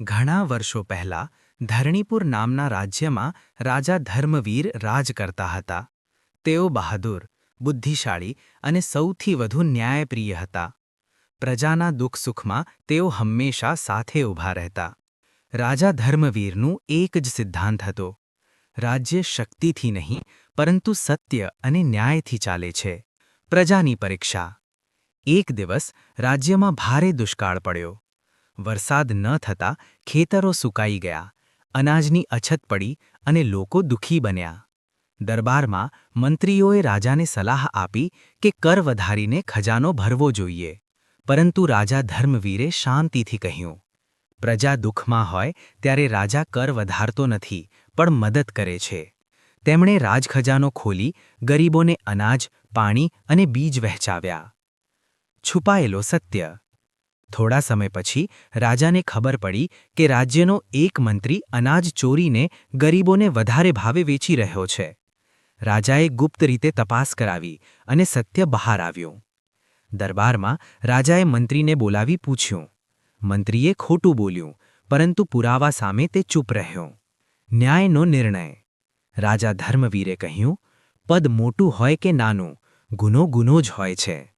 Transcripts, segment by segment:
ઘણા વર્ષો પહેલા ધરણીપુર નામના રાજ્યમાં રાજા ધર્મવીર રાજ કરતા હતા. તેઓ બહાદુર, બુદ્ધિશાળી અને સૌથી વધુ ન્યાયપ્રિય હતા. પ્રજાના દુઃખ સુખમાં તેઓ હંમેશા સાથે ઊભા રહેતા. રાજા ધર્મવીરનું એક જ સિદ્ધાંત હતો. રાજ્ય શક્તિથી નહીં, પરંતુ સત્ય અને ન્યાયથી ચાલે છે. પ્રજાની પરીક્ષા. એક દિવસ રાજ્યમાં ભારે દુષ્કાળ પડ્યો. વરસાદ ન થતાં ખેતરો સુકાઈ ગયા, અનાજની અછત પડી અને લોકો દુઃખી બન્યા. દરબારમાં મંત્રીઓએ રાજાને સલાહ આપી કે કર વધારીને ખજાનો ભરવો જોઈએ, પરંતુ રાજા ધર્મવીરે શાંતિથી કહ્યું, પ્રજા દુઃખમાં હોય ત્યારે રાજા કર વધારતો નથી, પણ મદદ કરે છે. તેમણે રાજખજાનો ખોલી ગરીબોને અનાજ, પાણી અને બીજ વહેંચાવ્યા. છુપાયેલો સત્ય થોડા સમય પછી રાજાને ખબર પડી કે રાજ્યનો એક મંત્રી અનાજ ચોરીને ગરીબોને વધારે ભાવે વેચી રહ્યો છે. રાજાએ ગુપ્ત રીતે તપાસ કરાવી અને સત્ય બહાર આવ્યું. દરબારમાં રાજાએ મંત્રીને બોલાવી પૂછ્યું. મંત્રીએ ખોટું બોલ્યું, પરંતુ પુરાવા સામે તે ચૂપ રહ્યો. ન્યાયનો નિર્ણય. રાજા ધર્મવીરે કહ્યું, પદ મોટું હોય કે નાનું, ગુનો ગુનો જ હોય છે.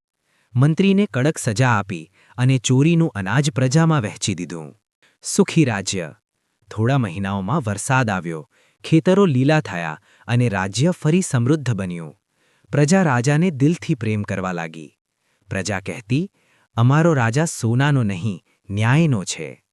મંત્રીને કડક સજા આપી અને ચોરીનું અનાજ પ્રજામાં વહેંચી દીધું. સુખી રાજ્ય. થોડા મહિનાઓમાં વરસાદ આવ્યો. ખેતરો લીલા થયા અને રાજ્ય ફરી સમૃદ્ધ બન્યું. પ્રજા રાજાને દિલથી પ્રેમ કરવા લાગી. પ્રજા કહેતી, અમારો રાજા સોનાનો નહીં, ન્યાયનો છે.